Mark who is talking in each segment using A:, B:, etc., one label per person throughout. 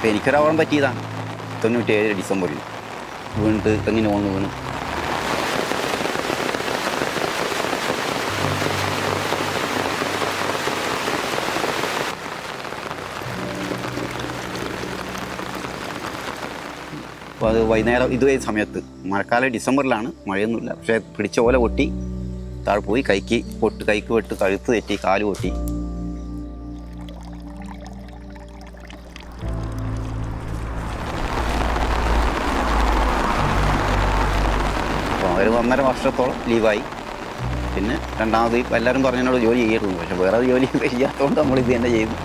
A: അപ്പോൾ എനിക്കൊരു അപകടം പറ്റിയതാണ് തൊണ്ണൂറ്റേഴ് ഡിസംബറിൽ. വീണിട്ട് തെങ്ങിന് വന്ന് വീണ്. അപ്പോൾ അത് വൈകുന്നേരം ഇതുവരെ സമയത്ത്. മഴക്കാലം ഡിസംബറിലാണ് മഴയൊന്നുമില്ല. പക്ഷേ പിടിച്ച പോലെ പൊട്ടി താഴെ പോയി കൈക്ക് പൊട്ട് കൈക്ക് വെട്ട് കഴുത്ത് തെറ്റി കാൽ പൊട്ടി. ഒന്നര വർഷത്തോളം ലീവായി. പിന്നെ രണ്ടാമത് എല്ലാവരും പറഞ്ഞതിനോട് ജോലി ചെയ്യരുന്നു പക്ഷെ വേറെ ജോലി ചെയ്യാത്തതുകൊണ്ട് നമ്മൾ ഇത് തന്നെ ചെയ്തു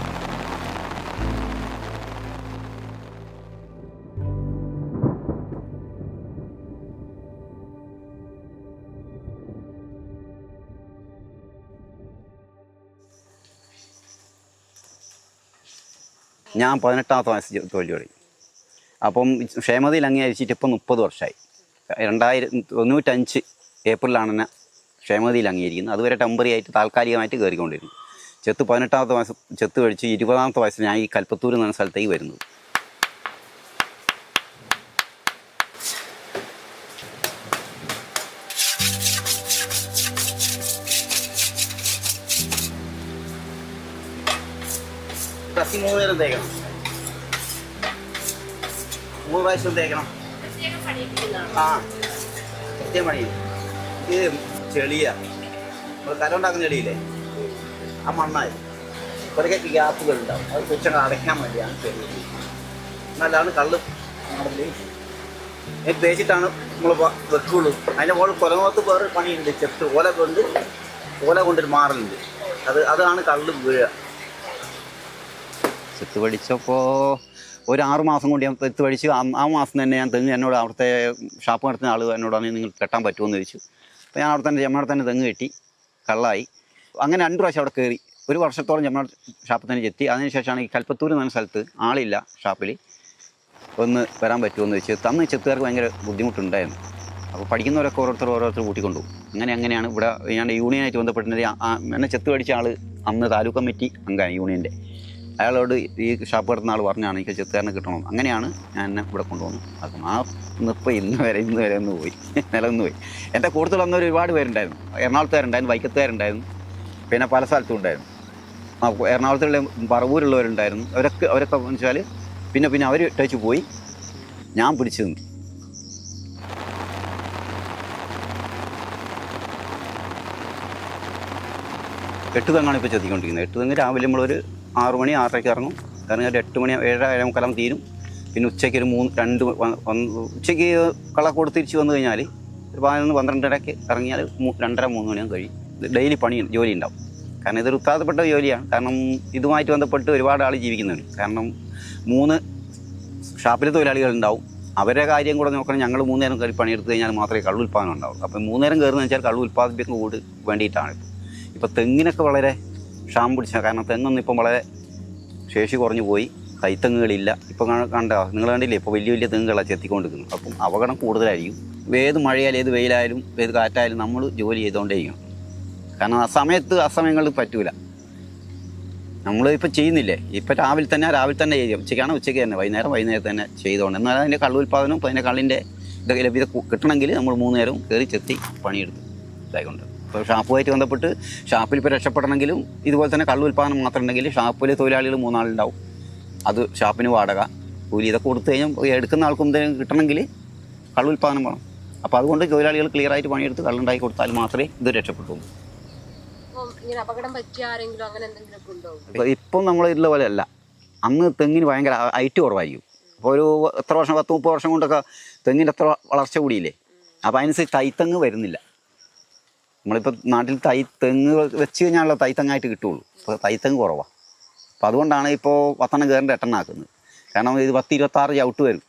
A: ഞാൻ പതിനെട്ടാമത്തെ വയസ്സ് തൊഴിൽ തുടങ്ങി. അപ്പം ക്ഷേമതയിൽ അംഗീകരിച്ചിട്ട് ഇപ്പം മുപ്പത് വർഷമായി രണ്ടായിരം തൊണ്ണൂറ്റഞ്ച് ഏപ്രിലാണ് എന്നെ ക്ഷേമതിയിൽ അംഗീകരിക്കുന്നത്. അതുവരെ ടെമ്പറി ആയിട്ട് താൽക്കാലികമായിട്ട് കയറിക്കൊണ്ടിരുന്നു. ചെത്ത് പതിനെട്ടാമത്തെ വയസ്സ് ചെത്ത് കഴിച്ച് ഇരുപതാമത്തെ വയസ്സിൽ ഞാൻ ഈ കൽപ്പത്തൂർ എന്ന സ്ഥലത്തേക്ക് വരുന്നത്. മൂന്ന് പേരും തേക്കണം. മൂന്ന് പ്രാവശ്യം തേക്കണം. ആ കൃത്യം പണി. ഇത് ചെളിയാ. നമ്മൾ കര ഉണ്ടാക്കുന്ന ചെളിയില്ലേ? ആ മണ്ണായി. കുറേ ഗ്യാപ്പുകൾ ഉണ്ടാവും അത് കൊച്ചങ്ങൾ അടയ്ക്കാൻ വേണ്ടിയാണ് ചെളി എന്നാലാണ് കള്ള് നാട്ടിൽ ഇത് തേച്ചിട്ടാണ് നമ്മൾ വെക്കുള്ളൂ. അതിന്റെ മുകളിൽ കൊലങ്ങോത്ത് വേറെ പണിയുണ്ട് ചെത്ത്. ഓല കൊണ്ട് ഓല കൊണ്ടൊരു മാറലുണ്ട്. അത് അതാണ് കള്ള് വീഴുക ചെത്ത് പഠിച്ചപ്പോൾ ഒരു ആറ് മാസം കൊണ്ട് ഞാൻ തെത്ത് പഠിച്ച്. ആ- മാസം തന്നെ ഞാൻ തെങ്ങ് എന്നോട് അവിടുത്തെ ഷാപ്പ് നടത്തുന്ന ആൾ എന്നോടാണ് നിങ്ങൾ കെട്ടാൻ പറ്റുമെന്ന് ചോദിച്ചു. അപ്പോൾ ഞാൻ അവിടെ തന്നെ ചെമ്മടെ തന്നെ തെങ്ങ് കെട്ടി കള്ളായി. അങ്ങനെ രണ്ട് പ്രാവശ്യം അവിടെ കയറി ഒരു വർഷത്തോളം ചെമ്മടെ ഷാപ്പിൽ തന്നെ ചെത്തി. അതിനുശേഷമാണ് ഈ കൽപ്പത്തൂർ എന്ന സ്ഥലത്ത് ആളില്ല ഷാപ്പിൽ ഒന്ന് വരാൻ പറ്റുമെന്ന് ചോദിച്ചു. തന്ന് ചെത്തുകാർക്ക് ഭയങ്കര ബുദ്ധിമുട്ടുണ്ടായിരുന്നു. അപ്പോൾ പഠിക്കുന്നവരൊക്കെ ഓരോരുത്തർ ഓരോരുത്തർ കൂട്ടിക്കൊണ്ടുപോകും. അങ്ങനെ അങ്ങനെയാണ് ഇവിടെ ഞാൻ യൂണിയനായിട്ട് ആ എന്നെ ചെത്ത് പഠിച്ച ആൾ അന്ന് താലൂക്ക് കമ്മിറ്റി അംഗമാണ് യൂണിയന്റെ അയാളോട് ഈ ഷാപ്പ് കിടത്തുന്ന ആൾ പറഞ്ഞാണ് എനിക്ക് ചെത്തുകാരനെ കിട്ടണം. അങ്ങനെയാണ് ഞാൻ എന്നെ ഇവിടെ കൊണ്ടുവന്നു അപ്പം ആ നിപ്പ ഇന്ന് വരെ ഇന്ന് വരെ ഒന്ന് പോയി. നിലനിന്ന് പോയി. എന്റെ കൂടുതൽ വന്നവർ ഒരുപാട് പേരുണ്ടായിരുന്നു. എറണാകുളത്തുകാരുണ്ടായിരുന്നു വൈക്കത്തുകാരുണ്ടായിരുന്നു. പിന്നെ പല സ്ഥലത്തും ഉണ്ടായിരുന്നു. എറണാകുളത്തുള്ള പറവൂരുള്ളവരുണ്ടായിരുന്നു. അവരൊക്കെ അവരൊക്കെ വെച്ചാൽ പിന്നെ പിന്നെ അവർ ടച്ച് പോയി ഞാൻ പിടിച്ചു നിന്നു. എട്ട് തെങ്ങാണ് ഇപ്പോൾ ചെത്തിക്കൊണ്ടിരിക്കുന്നത്? എട്ട് തെങ്ങ് രാവിലെ നമ്മളൊരു ആറ് മണി ആറരയ്ക്ക് ഇറങ്ങും. ഇറങ്ങി ഒരു എട്ട് മണി ഏഴര ഏഴേ മുക്കാലം തീരും. പിന്നെ ഉച്ചയ്ക്ക് ഒരു മൂന്ന് രണ്ട് ഉച്ചയ്ക്ക് കളക്കോട് തിരിച്ച് വന്നു കഴിഞ്ഞാൽ ഒരു പതിനൊന്ന് പന്ത്രണ്ടരയ്ക്ക് ഇറങ്ങിയാൽ രണ്ടര മൂന്ന് മണിയാകും കഴിയും. ഡെയിലി പണി ജോലി ഉണ്ടാവും. കാരണം ഇതൊരു ഉത്താദപ്പെട്ട ജോലിയാണ്. കാരണം ഇതുമായിട്ട് ബന്ധപ്പെട്ട് ഒരുപാട് ആൾ ജീവിക്കുന്നുണ്ട്. കാരണം മൂന്ന് ഷാപ്പിലെ തൊഴിലാളികൾ ഉണ്ടാവും. അവരുടെ കാര്യം കൂടെ നോക്കണം. ഞങ്ങൾ മൂന്നേരം കയറി പണിയെടുത്ത് കഴിഞ്ഞാൽ മാത്രമേ കള്ളു ഉൽപ്പാദനം ഉണ്ടാവുള്ളൂ. അപ്പം മൂന്നേരം കയറുന്ന വെച്ചാൽ കള്ളു ഉൽപ്പാദിപ്പിക്കുന്ന കൂട് വേണ്ടിയിട്ടാണ് ഇപ്പോൾ തെങ്ങിനൊക്കെ വളരെ ക്ഷാമം പിടിച്ച. കാരണം തെങ്ങൊന്നും ഇപ്പം വളരെ ശേഷി കുറഞ്ഞു പോയി. തൈത്തെങ്ങുകളില്ല ഇപ്പം കണ്ടോ? നിങ്ങൾ കണ്ടില്ലേ? ഇപ്പോൾ വലിയ വലിയ തെങ്ങുകളാണ് ചെത്തിക്കൊണ്ടിരിക്കുന്നത്. അപ്പം അപകടം കൂടുതലായിരിക്കും. ഏത് മഴയായാലും ഏത് വെയിലായാലും ഏത് കാറ്റായാലും നമ്മൾ ജോലി ചെയ്തുകൊണ്ടേയിരിക്കണം കാരണം ആ സമയത്ത് ആ സമയങ്ങളിൽ പറ്റൂല. നമ്മൾ ഇപ്പോൾ ചെയ്യുന്നില്ലേ? ഇപ്പം രാവിലെ തന്നെ രാവിലെ തന്നെ ചെയ്യും. ഉച്ചയ്ക്കാണ് ഉച്ചയ്ക്ക് തന്നെ. വൈകുന്നേരം വൈകുന്നേരം തന്നെ ചെയ്തുകൊണ്ട് എന്നാൽ അതിന്റെ കള്ളു ഉൽപ്പാദനം ഇപ്പോൾ അതിന്റെ കള്ളിന്റെ ഇതൊക്കെ ലഭ്യത കിട്ടണമെങ്കിൽ നമ്മൾ മൂന്ന് നേരവും കയറി ചെത്തി പണിയെടുത്ത് ഇതായിക്കൊണ്ട് ഇപ്പോൾ ഷാപ്പുമായിട്ട് ബന്ധപ്പെട്ട് ഷാപ്പിൽ ഇപ്പോൾ രക്ഷപ്പെടണമെങ്കിലും ഇതുപോലെ തന്നെ കള്ളു ഉൽപ്പാദനം മാത്രം ഉണ്ടെങ്കിൽ ഷാപ്പിൽ തൊഴിലാളികൾ മൂന്നാളുണ്ടാവും. അത് ഷാപ്പിന് വാടക. കൂലി ഇതൊക്കെ കൊടുത്തു കഴിഞ്ഞാൽ എടുക്കുന്ന ആൾക്കും എന്തെങ്കിലും കിട്ടണമെങ്കിൽ കള്ളു ഉൽപ്പാദനം വേണം. അപ്പോൾ അതുകൊണ്ട് തൊഴിലാളികൾ ക്ലിയർ ആയിട്ട് പണിയെടുത്ത് കള്ളുണ്ടാക്കി കൊടുത്താൽ മാത്രമേ ഇത് രക്ഷപ്പെട്ടുള്ളൂ. ഇപ്പം നമ്മൾ ഇതിലെ പോലെ അല്ല. അന്ന് തെങ്ങിന് ഭയങ്കര ഹൈറ്റ് കുറവായിരിക്കും. അപ്പോൾ ഒരു എത്ര വർഷം പത്ത് മുപ്പത് വർഷം കൊണ്ടൊക്കെ തെങ്ങിന്റെ എത്ര വളർച്ച കൂടിയില്ലേ? അപ്പോൾ അതിനനുസരിച്ച് തൈത്തെങ്ങ് വരുന്നില്ല. നമ്മളിപ്പോൾ നാട്ടിൽ തൈ തെങ്ങ് വെച്ച് കഴിഞ്ഞാലുള്ള തൈത്തെങ്ങായിട്ട് കിട്ടുള്ളൂ. ഇപ്പോൾ തെങ്ങ് കുറവാണ് അപ്പോൾ അതുകൊണ്ടാണ് ഇപ്പോൾ പത്തെണ്ണം കയറിന്റെ എട്ടെണ്ണം ആക്കുന്നത് കാരണം ഇത് പത്ത് ഇരുപത്താറ് ചവിട്ട് വരും.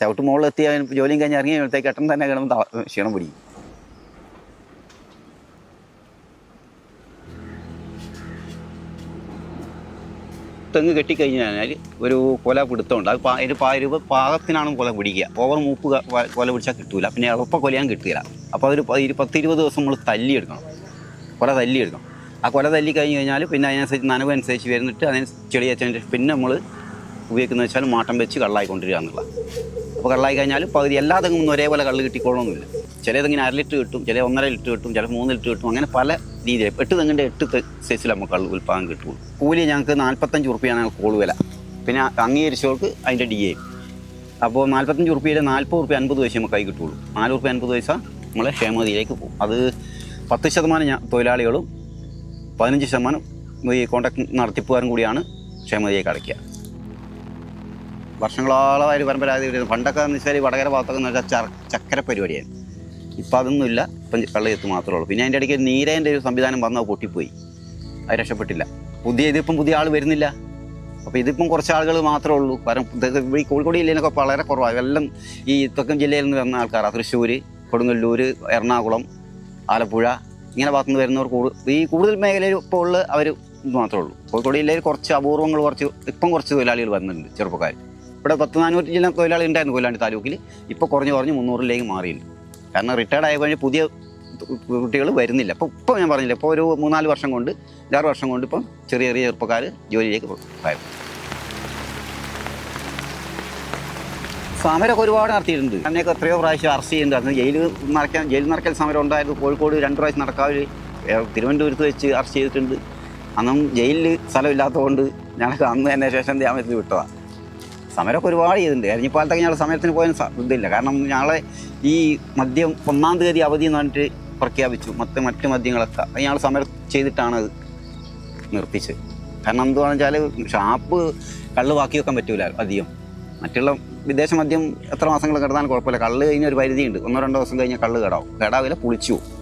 A: ചവിട്ട് മുകളിൽ എത്തി ജോലിയും കഴിഞ്ഞ് ഇറങ്ങി കഴിയുമ്പോഴത്തേക്ക് എട്ടെണ്ണം തന്നെ കിടന്ന് ത- ക്ഷീണം പിടിക്കും. തെങ്ങ് കെട്ടിക്കഴിഞ്ഞാൽ കഴിഞ്ഞാൽ ഒരു കൊല പിടുത്തമുണ്ട്. അത് അതിന് ഒരു പാ പാകത്തിനാണ് കൊല പിടിക്കുക. ഓവർ മൂപ്പ് കൊല പിടിച്ചാൽ കിട്ടൂല. പിന്നെ എളുപ്പ കൊലയാൻ കിട്ടില്ല അപ്പോൾ അതൊരു ഇരു- പത്ത് ഇരുപത് ദിവസം നമ്മൾ തല്ലിയെടുക്കണം കൊല തല്ലിയെടുക്കണം ആ കൊല തല്ലി കഴിഞ്ഞ് കഴിഞ്ഞാൽ പിന്നെ അതിനനുസരിച്ച് നനവ് അനുസരിച്ച് വരുന്നിട്ട് അതിന് ചെടി വെച്ചതിന് പിന്നെ നമ്മൾ ഉപയോഗിക്കുന്നത് വെച്ചാൽ മാട്ടം വെച്ച് കള്ളായി കൊണ്ടുവരിക എന്നുള്ള അപ്പോൾ കള്ളായി കഴിഞ്ഞാൽ പകുതി എല്ലാ തെങ്ങും ഒരേപോലെ കള്ള് കിട്ടിക്കോളണമെന്നില്ല ചില തെങ്ങിന് അര ലിറ്റർ കിട്ടും ചില ഒന്നര ലിറ്റർ കിട്ടും ചില മൂന്ന് ലിറ്റർ കിട്ടും അങ്ങനെ പല രീതിയിൽ. എട്ട് തെങ്ങിന്റെ എട്ട് സൈസിൽ നമുക്ക് കള്ള് ഉൽപ്പാദനം കിട്ടുള്ളൂ. കൂലി ഞങ്ങൾക്ക് നാൽപ്പത്തഞ്ച് ഉറുപ്പിയാണ് കോൾ വില. പിന്നെ അംഗീകരിച്ചവർക്ക് അതിന്റെ ഡി എ അപ്പോൾ നാൽപ്പത്തഞ്ച് ഉറുപ്പിയുടെ നാൽപ്പത് ഉറുപ്പ്യ അൻപത് പൈസ നമുക്ക് കൈ കിട്ടുള്ളൂ. നാല് ഉറുപ്പ്യ അൻപത് പൈസ നമ്മളെ ക്ഷേമതിയിലേക്ക് പോകും. അത് പത്ത് ശതമാനം തൊഴിലാളികളും പതിനഞ്ച് ശതമാനം ഈ കോൺട്രാക്ട് നടത്തിപ്പുകാരും കൂടിയാണ് ക്ഷേമതിയിലേക്ക് അടയ്ക്കുക. വർഷങ്ങളോളമായി പരമ്പരാഗതി വരുന്നത് പണ്ടൊക്കെ എന്ന് വെച്ചാൽ വടകര ഭാഗത്തൊക്കെ എന്ന് വെച്ചാൽ ചക്കര പരിപാടിയായിരുന്നു. ഇപ്പം അതൊന്നുമില്ല. ഇപ്പം കള്ളയത്ത് മാത്രമേ ഉള്ളൂ. പിന്നെ അതിന്റെ ഇടയ്ക്ക് നീരേന്റെ ഒരു സംവിധാനം വന്നത് പൊട്ടിപ്പോയി. അത് രക്ഷപ്പെട്ടില്ല. പുതിയ ഇതിപ്പം പുതിയ ആൾ വരുന്നില്ല. അപ്പോൾ ഇതിപ്പം കുറച്ച് ആളുകൾ മാത്രമേ ഉള്ളൂ. കാരണം ഈ കോഴിക്കോട് ജില്ലയിലൊക്കെ വളരെ കുറവാണ് എല്ലാം ഈ തെക്കൻ ജില്ലയിൽ നിന്ന് വരുന്ന ആൾക്കാരാണ് തൃശ്ശൂർ കൊടുങ്ങല്ലൂർ എറണാകുളം ആലപ്പുഴ ഇങ്ങനെ ഭാഗത്തു നിന്ന് വരുന്നവർ കൂടുതൽ ഈ കൂടുതൽ മേഖലയിൽ ഇപ്പോൾ ഉള്ള അവർ മാത്രമേ ഉള്ളൂ. കോഴിക്കോട് ജില്ലയിൽ കുറച്ച് അപൂർവങ്ങൾ കുറച്ച് ഇപ്പം കുറച്ച് തൊഴിലാളികൾ വരുന്നുണ്ട് ചെറുപ്പക്കാർ. ഇവിടെ പത്ത് നാനൂറ്റി ജില്ല തൊഴിലാളി ഉണ്ടായിരുന്നു കൊല്ലാണ്ടി താലൂക്കിൽ ഇപ്പോൾ കുറഞ്ഞ് കുറഞ്ഞ് മുന്നൂറിലേക്ക് മാറിയിട്ടുണ്ട്. കാരണം റിട്ടയർഡ് ആയ കഴിഞ്ഞ് പുതിയ കുട്ടികൾ വരുന്നില്ല. അപ്പോൾ ഇപ്പോൾ ഞാൻ പറഞ്ഞില്ല ഇപ്പോൾ ഒരു മൂന്നാൽ വർഷം കൊണ്ട് അഞ്ചാറ് വർഷം കൊണ്ട് ഇപ്പം ചെറിയ ചെറിയ ചെറുപ്പക്കാർ ജോലിയിലേക്ക് പോകും സമരമൊക്കെ ഒരുപാട് നടത്തിയിട്ടുണ്ട്. അതിനൊക്കെ എത്രയോ പ്രാവശ്യം അറസ്റ്റ് ചെയ്യുന്നുണ്ട് അന്ന് ജയിൽ നടക്കാൻ ജയിൽ നടക്കൽ സമരം ഉണ്ടായിരുന്നു കോഴിക്കോട് രണ്ട് പ്രാവശ്യം നടക്കാവിൽ തിരുവനന്തപുരത്ത് വെച്ച് അറസ്റ്റ് ചെയ്തിട്ടുണ്ട്. അന്നും ജയിലിൽ സ്ഥലമില്ലാത്തതുകൊണ്ട് ഞങ്ങൾക്ക് അന്ന് തന്നെ ശേഷം ജാമ്യത്തിൽ വിട്ടതാണ് സമരമൊക്കെ ഒരുപാട് ചെയ്തിട്ടുണ്ട്. എരഞ്ഞിപ്പാലത്തൊക്കെ ഞങ്ങൾ സമരത്തിന് പോയ ഇതില്ല കാരണം ഞങ്ങളെ ഈ മദ്യം ഒന്നാം തീയതി അവധി എന്ന് പറഞ്ഞിട്ട് പ്രഖ്യാപിച്ചു. മറ്റ് മറ്റ് മദ്യങ്ങളൊക്കെ. ഞങ്ങൾ സമരം ചെയ്തിട്ടാണ് അത് നിർത്തിച്ചത്. കാരണം എന്താണെന്ന് വെച്ചാൽ ഷാപ്പ് കള്ള് ബാക്കി വെക്കാൻ പറ്റൂല അധികം. മറ്റുള്ള വിദേശ മദ്യം എത്ര മാസങ്ങൾ കിടന്നാലും കുഴപ്പമില്ല. കള്ള് കഴിഞ്ഞ ഒരു പരിധിയുണ്ട്. ഒന്നോ രണ്ടോ ദിവസം കഴിഞ്ഞാൽ കള്ള് കേടാവും. കേടാവില്ല പുളിച്ചു പോകും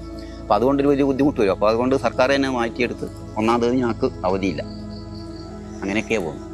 A: അപ്പോൾ അതുകൊണ്ട് ഒരു വലിയ ബുദ്ധിമുട്ട് വരും. അപ്പോൾ അതുകൊണ്ട് സർക്കാർ തന്നെ മാറ്റിയെടുത്ത് ഒന്നാം തീയതി ഞങ്ങൾക്ക് അവധിയില്ല. അങ്ങനെയൊക്കെയാണ് പോകുന്നത്.